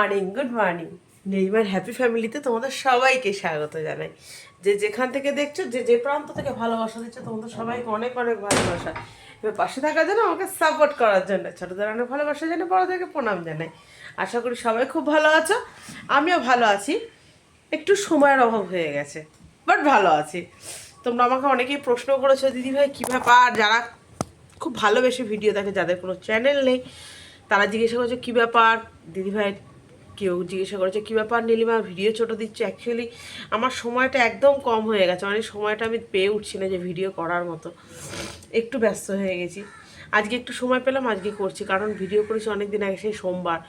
Morning good morning Neymar happy ফ্যামিলিতে তোমাদের সবাইকে স্বাগত জানাই। যে যেখান থেকে দেখছ, যে যে প্রান্ত থেকে ভালোবাসা দিচ্ছ, তোমাদের সবাইকে অনেক অনেক ভালোবাসা। এবার পাশে থাকার জন্য আমাকে সাপোর্ট করার জন্য ছোটোদের অনেক ভালোবাসার জন্য বড়োদেরকে প্রণাম জানাই। আশা করি সবাই খুব ভালো আছো, আমিও ভালো আছি। একটু সময়ের অভাব হয়ে গেছে বাট ভালো আছি। তোমরা আমাকে অনেকেই প্রশ্ন করেছ দিদিভাই কী ব্যাপার? যারা খুব ভালোবেসে ভিডিও দেখে, যাদের কোনো চ্যানেল নেই, তারা জিজ্ঞাসা করছে, কী ব্যাপার? দিদিভাই কেউ জিজ্ঞাসা করেছে কী ব্যাপার নীলিমা? ভিডিও ছোটো দিচ্ছে অ্যাকচুয়ালি আমার সময়টা একদম কম হয়ে গেছে। মানে সময়টা আমি পেয়ে উঠছি না যে ভিডিও করার মতো। একটু ব্যস্ত হয়ে গেছি। আজকে একটু সময় পেলাম, আজকে করছি। কারণ ভিডিও করেছি অনেক দিন আগে, সেই সোমবার।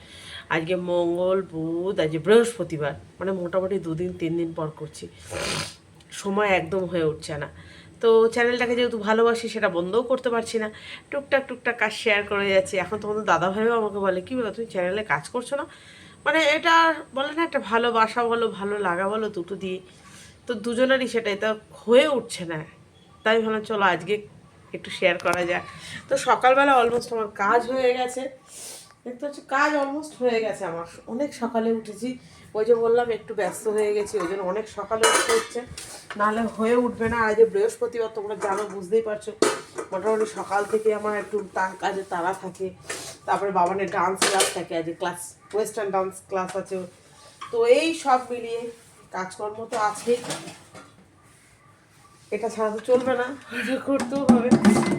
আজকে মঙ্গল, বুধ, আজকে বৃহস্পতিবার। মানে মোটামুটি দুদিন তিন দিন পর করছি। সময় একদম হয়ে উঠছে না। তো চ্যানেলটাকে যেহেতু ভালোবাসি, সেটা বন্ধও করতে পারছি না। টুকটাক টুকটাক কাজ শেয়ার করে যাচ্ছি। এখন তোমাদের দাদা ভাইও আমাকে বলে, কী বলো? তুমি চ্যানেলে কাজ করছ না? মানে এটা বলে না, একটা ভালোবাসা বলো, ভালো লাগা বলো দুটো দিয়ে, তো দুজনেরই সেটা এটা হয়ে উঠছে না। তাই ভাবলাম, চলো আজকে একটু শেয়ার করা যায় তো সকালবেলা অলমোস্ট আমার কাজ হয়ে গেছে। দেখতে হচ্ছে কাজ অলমোস্ট হয়ে গেছে আমার। অনেক সকালে উঠেছি। ওই যে বললাম, একটু ব্যস্ত হয়ে গেছি, ওই জন্য অনেক সকালে উঠতে হচ্ছে। নাহলে হয়ে উঠবে না। আজ যে বৃহস্পতিবার, তোমরা জানো, বুঝতেই পারছ, মোটামুটি সকাল থেকে আমার একটু কাজে তারা থাকে। তারপরে বাবানের ডান্স ক্লাস থাকে আজ ক্লাস ওয়েস্টার্ন ডান্স ক্লাস আছে। তো এই সব মিলিয়ে কাজকর্ম তো আছেই। এটা ছাড়া তো চলবে না। করতেও হবে।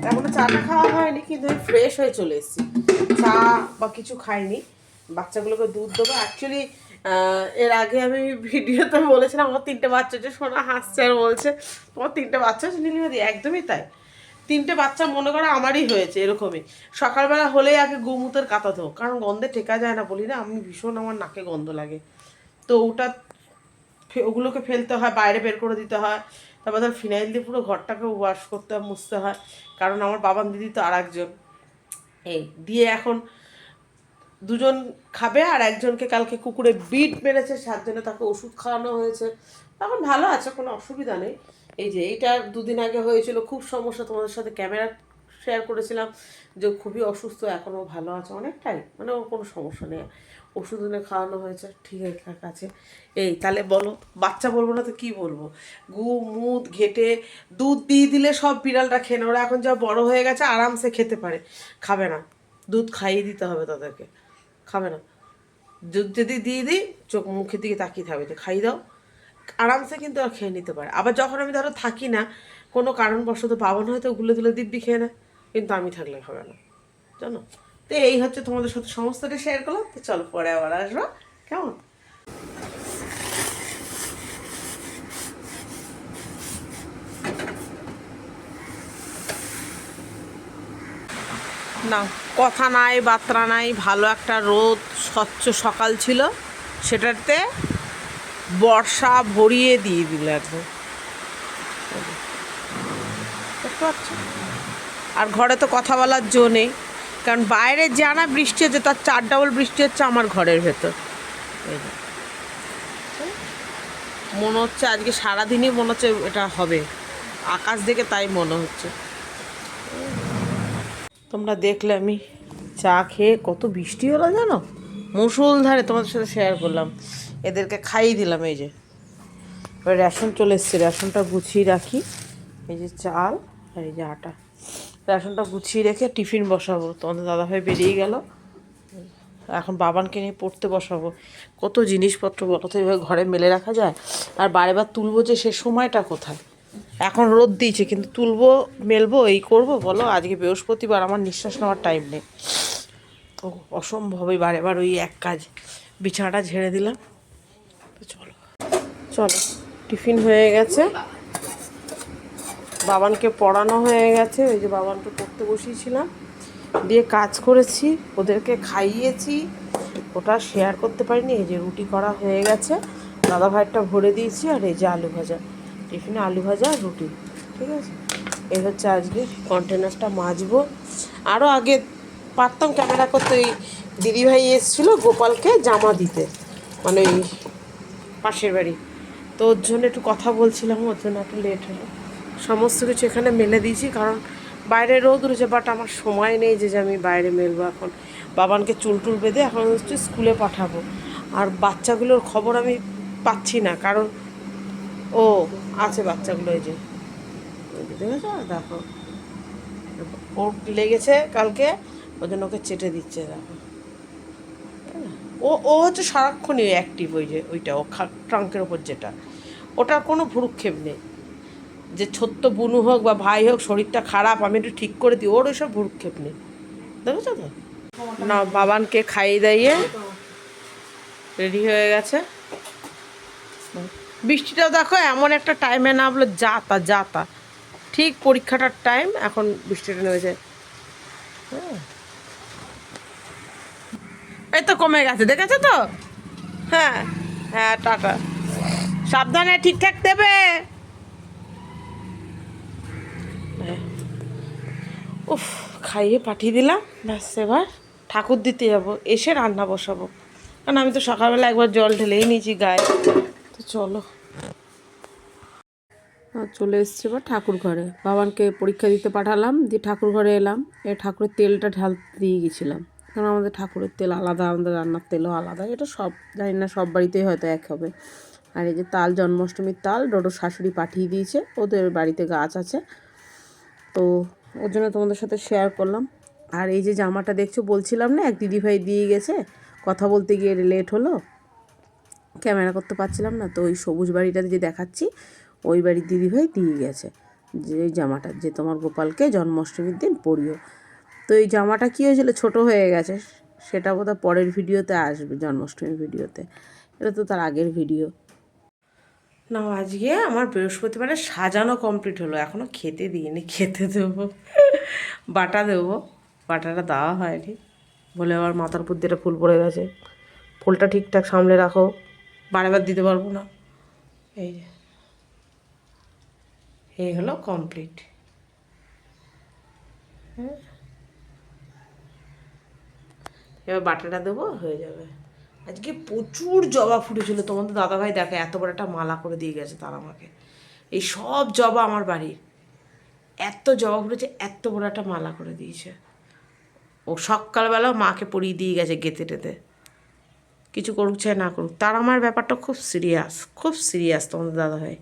এখনও চাটা খাওয়া হয়নি, কিন্তু আমি ফ্রেশ হয়ে চলে এসেছি। চা বা কিছু খাইনি। বাচ্চাগুলোকে দুধ দেবো। অ্যাকচুয়ালি এর আগে আমি ভিডিওতে বলেছিলাম, আমার তিনটে বাচ্চা যে সোনা হাসছে আর বলছে, তোমার তিনটে বাচ্চা আছে নীলিমাদি একদমই তাই। তিনটে বাচ্চা মনে করো আমারই হয়েছে এরকমই। সকালবেলা হলেই আগে গোমুতের কাতাতো কারণ গন্ধে ঠেকা যায় না বলি না, আমি ভীষণ আমার নাকে গন্ধ লাগে। তো ওটা ওগুলোকে ফেলতে হয়, বাইরে বের করে দিতে হয়। তারপর ধর ফিনাইল দিয়ে পুরো ঘরটাকে ওয়াশ করতে হয়, মুছতে হয়। কারণ আমার বাবান দিদি তো আর একজন এই দিয়ে এখন দুজন খাবে আর একজনকে কালকে কুকুরে বিট মেরেছে, সাতজনে তাকে ওষুধ খাওয়ানো হয়েছে। এখন ভালো আছে, কোনো অসুবিধা নেই। এই যে এইটা দুদিন আগে হয়েছিল, খুব সমস্যা তোমাদের সাথে ক্যামেরা শেয়ার করেছিলাম যে খুবই অসুস্থ, এখনও ভালো আছে, অনেকটাই। মানে ওর কোনো সমস্যা নেই। ওষুধ এনে খাওয়ানো হয়েছে, ঠিক আছে এই, তাহলে বলো, বাচ্চা বলব না তো কি বলব? গু মুদ ঘেটে, দুধ দিয়ে দিলে সব বিড়ালটা খেয়ে নেয়। ওরা এখন যা বড় হয়ে গেছে, আরামসে খেতে পারে। খাবে না। দুধ খাইয়ে দিতে হবে তাদেরকে। খাবে না। দুধ যদি দিয়ে দিই, চোখ মুখের দিকে তাকিয়ে থাকবে যে খাই দাও। আরামসে কিন্তু আর খেয়ে নিতে পারে। আবার যখন আমি ধরো থাকি না, কোনো কারণবশত পাবন হয়তো গুলে তুলে দিব্যি খেয়ে নেয়। কিন্তু আমি থাকলে খাবে না। জানো? তো এই হচ্ছে তোমাদের সাথে সমস্তটা শেয়ার করলাম। তো চলো পরে আবার আসব। কেমন? না, কথা নাই, বার্তা নাই, ভালো একটা রোদ, স্বচ্ছ সকাল ছিল। সেটাতে বর্ষা ভরিয়ে দিয়ে দিল একদম? আর ঘরে তো কথা বলার জো নেই। কারণ বাইরে জানা বৃষ্টি হচ্ছে, তার চার ডাবল বৃষ্টি হচ্ছে আমার ঘরের ভেতর। মনে হচ্ছে আজকে সারাদিনই মনে হচ্ছে এটা হবে। আকাশ দেখে তাই মনে হচ্ছে। তোমরা দেখলে আমি চা খেয়ে কত বৃষ্টি হলো জানো? মুসুলধারে তোমাদের সাথে শেয়ার করলাম। এদেরকে খাইয়ে দিলাম এই যে। এবার রেশন চলে এসছে। রেশনটা গুছিয়ে রাখি। এই যে চাল আর এই যে আটা। রেশনটা গুছিয়ে রেখে টিফিন বসাবো। তোমাদের দাদাভাই বেরিয়ে গেল। এখন বাবানকে নিয়ে পড়তে বসাবো। কত জিনিসপত্র বলো তো, এভাবে ঘরে মেলে রাখা যায়? আর বারেবার তুলবো যে সে সময়টা কোথায়? এখন রোদ দিয়েছে, কিন্তু তুলবো, মেলবো, এই করব, বলো, আজকে বৃহস্পতিবার, আমার নিঃশ্বাস নেওয়ার টাইম নেই। ও, অসম্ভবই বারে বার ওই এক কাজ। বিছানাটা ঝেড়ে দিলাম। তো চলো। চলো, টিফিন হয়ে গেছে। বাবানকে পড়ানো হয়ে গেছে, ওই যে বাবানকে পড়তে বসিয়েছিলাম। দিয়ে কাজ করেছি, ওদেরকে খাইয়েছি, ওটা শেয়ার করতে পারিনি, এই যে রুটি করা হয়ে গেছে। দাদা ভাইয়েরটা ভরে দিয়েছি আর এই যে আলু ভাজা। টিফিনে আলু ভাজা আর রুটি, ঠিক আছে? এই হচ্ছে আজকে কন্টেনারটা মাজবো। আরও আগে পারতাম ক্যামেরা করতে, ওই দিদিভাই এসেছিল গোপালকে জামা দিতে মানে ওই পাশের বাড়ি। তো ওর জন্য একটু কথা বলছিলাম, ওর জন্য একটু লেট হলো। সমস্ত কিছু এখানে মেলে দিয়েছি, কারণ বাইরে রোদ রয়েছে বাট আমার সময় নেই যে আমি বাইরে মেলবো এখন। বাবানকে চুল টুল বেঁধে এখন হচ্ছে স্কুলে পাঠাবো। আর বাচ্চাগুলোর খবর আমি পাচ্ছি না, কারণ ও আছে বাচ্চাগুলো এই যে। যে দেখো। ওর লেগেছে কালকে ওই জন্য ওকে চেটে দিচ্ছে, দেখো। ও ও হচ্ছে সারাক্ষণই অ্যাক্টিভ ওই যে, ওইটা, ও ট্রাঙ্কের ওপর যেটা। ওটার কোনো ভুরুক্ষেপ নেই। যে ছোট্ট বুনু হোক বা ভাই হোক, শরীরটা খারাপ, আমি একটু ঠিক করে দিই। ওর ওইসব ভুরুক্ষেপ নেই। দেখেছ তো? না, বাবানকে খাইয়ে দাইয়ে রেডি হয়ে গেছে। বৃষ্টিটাও দেখো, এমন একটা টাইমে নামলো যা তা যা তা ঠিক পরীক্ষাটার টাইম এখন বৃষ্টিটা নেমেছে। হ্যাঁ। এই তো কমে গেছে, দেখেছ তো? হ্যাঁ। হ্যাঁ টাটা সাবধানে ঠিকঠাক দেবে। উফ, খাইয়ে পাঠিয়ে দিলাম। ব্যাস, এবার ঠাকুর দিতে যাব, এসে রান্না বসাবো। কারণ আমি তো সকালবেলা একবার জল ঢেলেই নিয়েছি গায়ে। তো চলো। চলে এসছি এবার ঠাকুর ঘরে। বাবানকে পরীক্ষা দিতে পাঠালাম, দিয়ে ঠাকুর ঘরে এলাম। এ, ঠাকুরের তেলটা ঢাল দিয়ে গেছিলাম। কারণ আমাদের ঠাকুরের তেল আলাদা, আমাদের রান্নার তেলও আলাদা। এটা সব, জানি না, সব বাড়িতেই হয়তো এক হবে। আর এই যে তাল, জন্মাষ্টমীর তাল ডোডো শাশুড়ি পাঠিয়ে দিয়েছে। ওদের বাড়িতে গাছ আছে। তো ওর জন্য তোমাদের সাথে শেয়ার করলাম। আর এই যে জামাটা দেখছ, বলছিলাম না, এক দিদিভাই দিয়ে গেছে। কথা বলতে গিয়ে লেট হলো। ক্যামেরা করতে পারছিলাম না, তো ওই সবুজ বাড়িটাতে যে দেখাচ্ছি, ওই বাড়ির দিদিভাই দিয়ে গেছে। যে জামাটা, যে তোমার গোপালকে জন্মাষ্টমীর দিন পরিও। তো এই জামাটা কী হয়েছিল? ছোট হয়ে গেছে। সেটা বোধহয় পরের ভিডিওতে আসবে, জন্মাষ্টমীর ভিডিওতে। এটা তো তার আগের ভিডিও না আজকে আমার বৃহস্পতিবারে সাজানো কমপ্লিট হলো। এখনও খেতে দিইনি, খেতে দেবো। বাটা দেবো। বাটাটা দেওয়া হয়নি। বলে আবার মাথার উপর দিয়ে ফুল পড়ে গেছে। ফুলটা ঠিকঠাক সামলে রাখো। বারবার দিতে পারব না। এই যে। এই হলো কমপ্লিট হ্যাঁ। এবার বাটাটা দেবো, হয়ে যাবে। আজকে প্রচুর জবা ফুটেছিল। তোমাদের দাদাভাই দেখে এত বড় একটা মালা করে দিয়ে গেছে তার আমাকে। এই সব জবা আমার বাড়ির এত জবা ফুটেছে, এত বড় একটা মালা করে দিয়েছে। ও সকালবেলা মাকে পরিয়ে দিয়ে গেছে গেতে টেতে কিছু করুক চাই না করুক, তার আমার ব্যাপারটা খুব সিরিয়াস খুব সিরিয়াস তোমাদের দাদাভাই।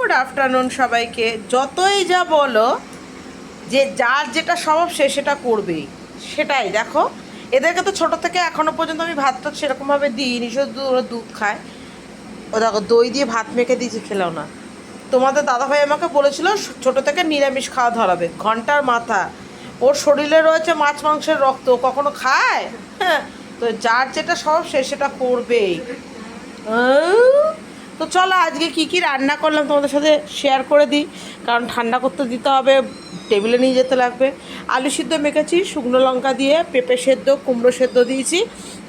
গুড আফটারনুন সবাইকে। যতই যা বলো, যে যার যেটা স্বভাব সে সেটা করবেই। সেটাই, দেখো। এদেরকে তো ছোট থেকে এখনও পর্যন্ত আমি ভাতটা সেরকমভাবে দিইনি, শুধু ওরা দুধ খায়। ও দেখো, দই দিয়ে ভাত মেখে দিয়েছি, খেলেও না। তোমাদের দাদাভাই আমাকে বলেছিল, ছোট থেকে নিরামিষ খাওয়া ধরাবে, ঘণ্টার মাথা। ওর শরীরে রয়েছে মাছ, মাংসের রক্ত কখনো খায়? হ্যাঁ তো যার যেটা সব সে সেটা করবেই। তো চলো আজকে কি কি রান্না করলাম তোমাদের সাথে শেয়ার করে দিই। কারণ ঠান্ডা করতে দিতে হবে টেবিলে নিয়ে যেতে লাগবে। আলু সিদ্ধ মেখেছি, শুকনো লঙ্কা দিয়ে পেঁপে সেদ্ধ, কুমড়ো সেদ্ধ দিয়েছি।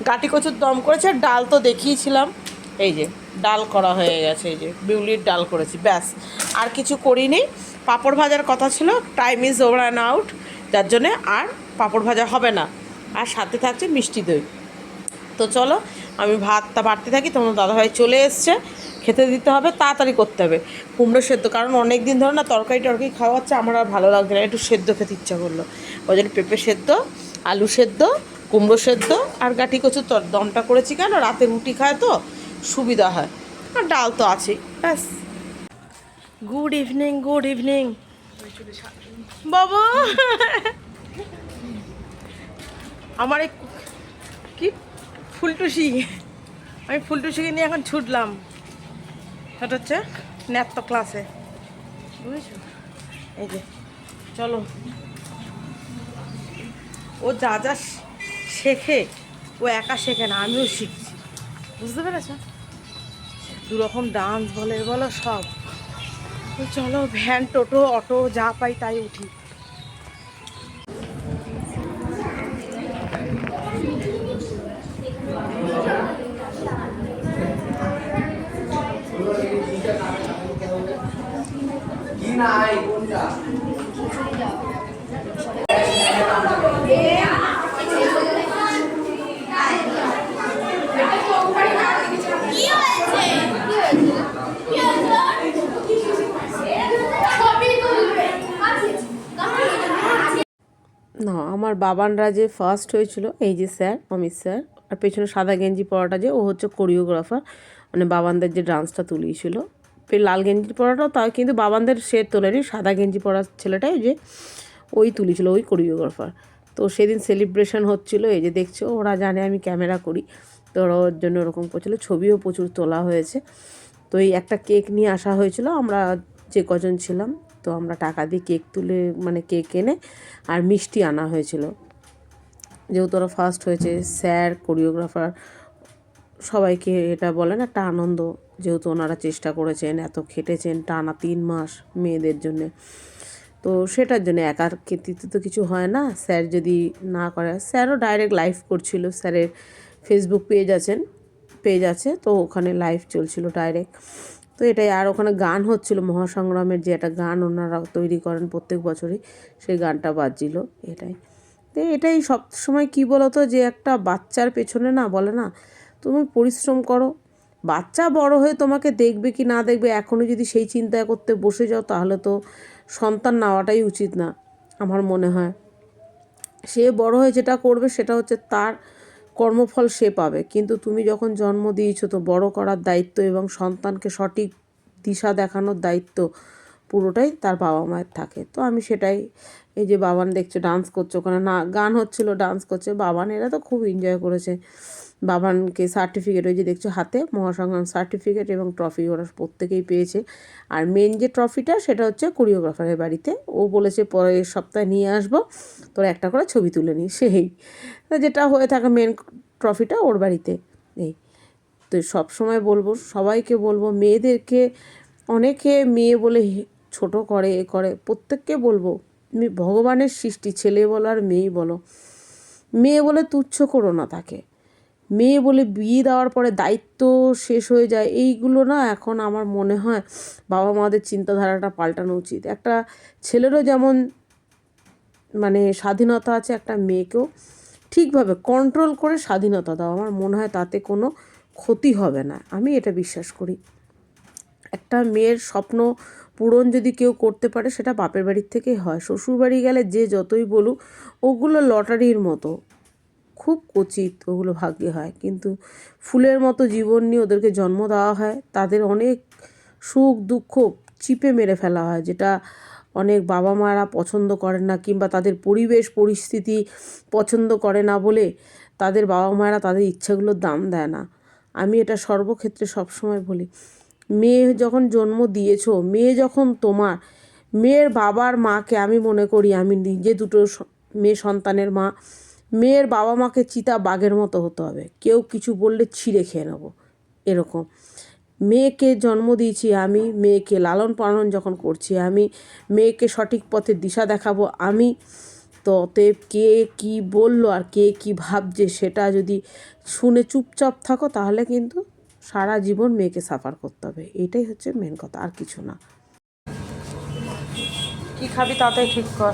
গাটি কচুর দম করেছে ডাল তো দেখিয়েছিলাম। এই যে, ডাল করা হয়ে গেছে, এই যে, বিউলির ডাল করেছি, ব্যাস। আর কিছু করিনি। পাঁপড় ভাজার কথা ছিল time is over and out যার জন্যে আর পাঁপড় ভাজা হবে না। আর সাথে থাকছে মিষ্টি দই। তো চলো, আমি ভাতটা বাড়তে থাকি তোমার দাদাভাই চলে এসছে। খেতে দিতে হবে, তাড়াতাড়ি করতে হবে। কুমড়ো সেদ্ধ, কারণ অনেক দিন ধরে না তরকারি টরকারি খাওয়া হচ্ছে, আমার আর ভালো লাগছে না, একটু সেদ্ধ খেতে ইচ্ছা করল। ওই জন্য পেঁপে সেদ্ধ, আলু সেদ্ধ, কুমড়ো সেদ্ধ আর গাঠি কচুর তর, দমটা করেছি কেন? রাতে রুটি খায় তো, সুবিধা হয়। আর ডাল তো আছেই, ব্যাস। গুড ইভিনিং গুড ইভিনিং বাবা! আমার কি? ফুলটুসি। আমি ফুলটুসিকে নিয়ে এখন ছুটলাম। সেটা হচ্ছে ন্যাত্য ক্লাসে। বুঝেছ? এই যে চলো। ও যা যা শেখে ও একা শেখে না আমিও শিখছি। বুঝতে পেরেছ? দুরকম ডান্স বলে বলো সব। চলো ভ্যান টোটো অটো যা পাই তাই উঠি। আমার বাবানরা যে ফার্স্ট হয়েছিল, এই যে স্যার, অমিত স্যার, আর পেছনে সাদা গেঞ্জি পরাটা যে, ও হচ্ছে কোরিওগ্রাফার মানে বাবানদের যে ডান্সটা তুলিয়েছিল। লাল গেঞ্জি পরাটাও তাও কিন্তু বাবানদের সে তোলেনি, সাদা গেঞ্জি পরা ছেলেটাই যে ওই তুলেছিল ওই কোরিওগ্রাফার তো সেদিন সেলিব্রেশন হচ্ছিল, এই যে দেখছ, ওরা জানে আমি ক্যামেরা করি, তো ওরা ওর জন্য ওরকম করছিল, ছবিও প্রচুর তোলা হয়েছে। তো এই একটা কেক নিয়ে আসা হয়েছিল, আমরা যে কজন ছিলাম তো আমরা টাকা দিয়ে কেক তুলে মানে কেক এনে আর মিষ্টি আনা হয়েছিল। যেহেতু ওরা ফার্স্ট হয়েছে, স্যার কোরিওগ্রাফার সবাইকে এটা বলেন একটা আনন্দ। যেহেতু ওনারা চেষ্টা করেছেন, এত খেটেছেন টানা তিন মাস মেয়েদের জন্যে। তো সেটার জন্য একার কৃতিত্ব তো কিছু হয় না। স্যার যদি না করে, স্যারও ডাইরেক্ট লাইভ করছিল। স্যারের ফেসবুক পেজ আছেন পেজ আছে, তো ওখানে লাইভ চলছিল ডাইরেক্ট তো এটাই। আর ওখানে গান হচ্ছিল, মহাসংগ্রামের যে একটা গান ওনারা তৈরি করেন প্রত্যেক বছরই, সেই গানটা বাজছিল, এটাই। তো এটাই সব সময় কী বলো তো যে একটা বাচ্চার পেছনে না বলে না, তুমি পরিশ্রম করো। বাচ্চা বড় হয়ে তোমাকে দেখবে কি না দেখবে এখনও যদি সেই চিন্তা করতে বসে যাও তাহলে তো সন্তান নেওয়াটাই উচিত না, আমার মনে হয়। সে বড় হয়ে যেটা করবে সেটা হচ্ছে তার কর্মফল সে পাবে। কিন্তু তুমি যখন জন্ম দিয়েছ, তো বড় করার দায়িত্ব এবং সন্তানকে সঠিক দিশা দেখানোর দায়িত্ব পুরোটাই তার বাবা মায়ের থাকে। তো আমি সেটাই, এই যে বাবান দেখছ, ডান্স করছে, ওখানে না, গান হচ্ছিল, ডান্স করছে। বাবান, এরা তো খুব এনজয় করেছে। বাবানকে সার্টিফিকেট ওই যে দেখছ হাতে মহাসংগ্রাম সার্টিফিকেট এবং ট্রফি ওরা প্রত্যেকেই পেয়েছে। আর মেন যে ট্রফিটা সেটা হচ্ছে কোরিওগ্রাফারের বাড়িতে। ও বলেছে, পরের সপ্তাহে নিয়ে আসব, তোর একটা করে ছবি তুলে নিই সেই। যেটা হয়ে থাকে মেন ট্রফিটা ওর বাড়িতে। এই। তো সব সময় বলব, সবাইকে বলব, মেয়েদেরকে, অনেকে মেয়ে বলে ছোট করে, এ করে, প্রত্যেককে বলব ভগবানের সৃষ্টি, ছেলে বলো আর মেয়ে বলো। মেয়ে বলে তুচ্ছ করো না তাকে। মেয়ে বলে বিয়ে দেওয়ার পরে দায়িত্ব শেষ হয়ে যায়, এইগুলো না এখন আমার মনে হয় বাবা মাদের চিন্তাধারাটা পাল্টানো উচিত। একটা ছেলেরও যেমন মানে স্বাধীনতা আছে, একটা মেয়েকেও ঠিকভাবে কন্ট্রোল করে স্বাধীনতা দাও, আমার মনে হয় তাতে কোনো ক্ষতি হবে না, আমি এটা বিশ্বাস করি। একটা মেয়ের স্বপ্ন পূরণ যদি কেউ করতে পারে, সেটা বাপের বাড়ির থেকেই হয় শ্বশুর বাড়ি গেলে যে যতই বলুক, ওগুলো লটারির মতো। খুব কচিত ওগুলো ভাগ্যে হয়। কিন্তু ফুলের মতো জীবন নিয়ে ওদেরকে জন্ম দেওয়া হয়, তাদের অনেক সুখ দুঃখ চিপে মেরে ফেলা হয়, যেটা অনেক বাবা মারা পছন্দ করেন না কিংবা তাদের পরিবেশ পরিস্থিতি পছন্দ করে না বলে তাদের বাবা মায়েরা তাদের ইচ্ছাগুলোর দাম দেয় না। আমি এটা সর্বক্ষেত্রে সবসময় বলি, মেয়ে যখন জন্ম দিয়েছ, মেয়ে যখন তোমার, মেয়ের বাবার মাকে আমি মনে করি আমি নিজে দুটো মেয়ে সন্তানের মা মেয়ের বাবা মাকে চিতা বাঘের মতো হতে হবে। কেউ কিছু বললে ছিঁড়ে খেয়ে নেব। এরকম। মেয়েকে জন্ম দিয়েছি আমি মেয়েকে লালন পালন যখন করছি আমি মেয়েকে সঠিক পথে দিশা দেখাবো আমি তো অতএব কে কি বলল আর কে কি ভাবছে সেটা যদি শুনে চুপচাপ থাকো তাহলে কিন্তু সারা জীবন মেয়েকে সাফার করতে হবে। এটাই হচ্ছে মেন কথা আর কিছু না। কি খাবি তাতে ঠিক কর।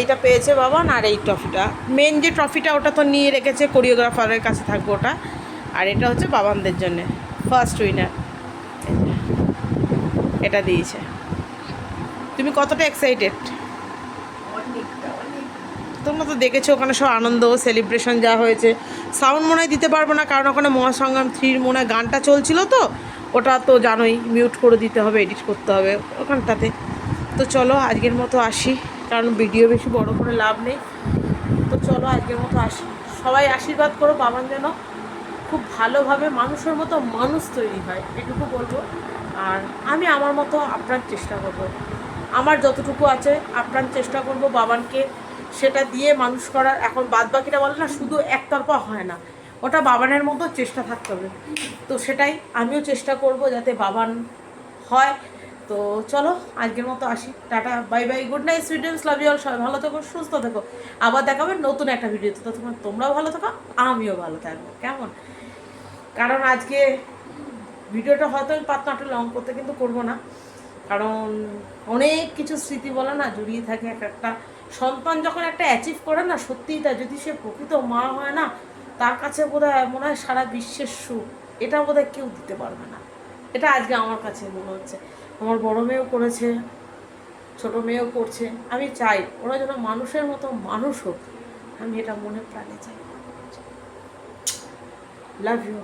এইটা পেয়েছে বাবান আর এই ট্রফিটা। মেন যে ট্রফিটা ওটা তো নিয়ে রেখেছে কোরিওগ্রাফারের কাছে থাকবে ওটা। আর এটা হচ্ছে বাবানদের জন্যে ফার্স্ট উইনার এটা দিয়েছে। তুমি কতটা এক্সাইটেড তোমরা তো দেখেছ ওখানে সব আনন্দ সেলিব্রেশন যা হয়েছে। সাউন্ড মনে দিতে পারব না, কারণ ওখানে মহাসংগ্রাম থ্রির মনে গানটা চলছিল তো। ওটা তো জানোই মিউট করে দিতে হবে এডিট করতে হবে। ওখানটাতে। তো চলো, আজকের মতো আসি। কারণ ভিডিও বেশি বড় করে লাভ নেই। তো চলো আজকের মতো আসি। সবাই আশীর্বাদ করো, বাবান যেন খুব ভালোভাবে মানুষের মতো মানুষ তৈরি হয়, এটুকু বলব। আর আমি আমার মতো আপ্রাণ চেষ্টা করব। আমার যতটুকু আছে আপ্রাণ চেষ্টা করব বাবানকে। সেটা দিয়ে মানুষ করার এখন বাদ বাকিটা বলে না, শুধু একতরফা হয় না। ওটা বাবানের মতো চেষ্টা থাকতে হবে। তো সেটাই আমিও চেষ্টা করব যাতে বাবান হয়। তো চলো, আজকের মতো আসি। Tata bye bye good night সুইডেন্স love you all সবাই ভালো থেকো, সুস্থ থেকো। আবার দেখাবে নতুন একটা ভিডিওতে তো। তোমরা তোমরাও ভালো থাকো, আমিও ভালো থাকব। কেমন? কারণ আজকে ভিডিওটা হয়তো আমি পাত নাটক লং করতে কিন্তু করব না। কারণ অনেক কিছু স্মৃতি বলে না, জড়িয়ে থাকে এক একটা। সন্তান যখন একটা অ্যাচিভ করে না, সত্যিই তা যদি সে প্রকৃত মা হয় না, তার কাছে বোধ হয় মনে হয় সারা বিশ্বের সুখ। এটা বোধ হয় কেউ দিতে পারবে না। এটা আজকে আমার কাছে মনে হচ্ছে। আমার বড় মেয়েও করেছে, ছোট মেয়েও করছে। আমি চাই ওরা যেন মানুষের মতো মানুষ হোক। আমি এটা মনে প্রাণে চাই। Love you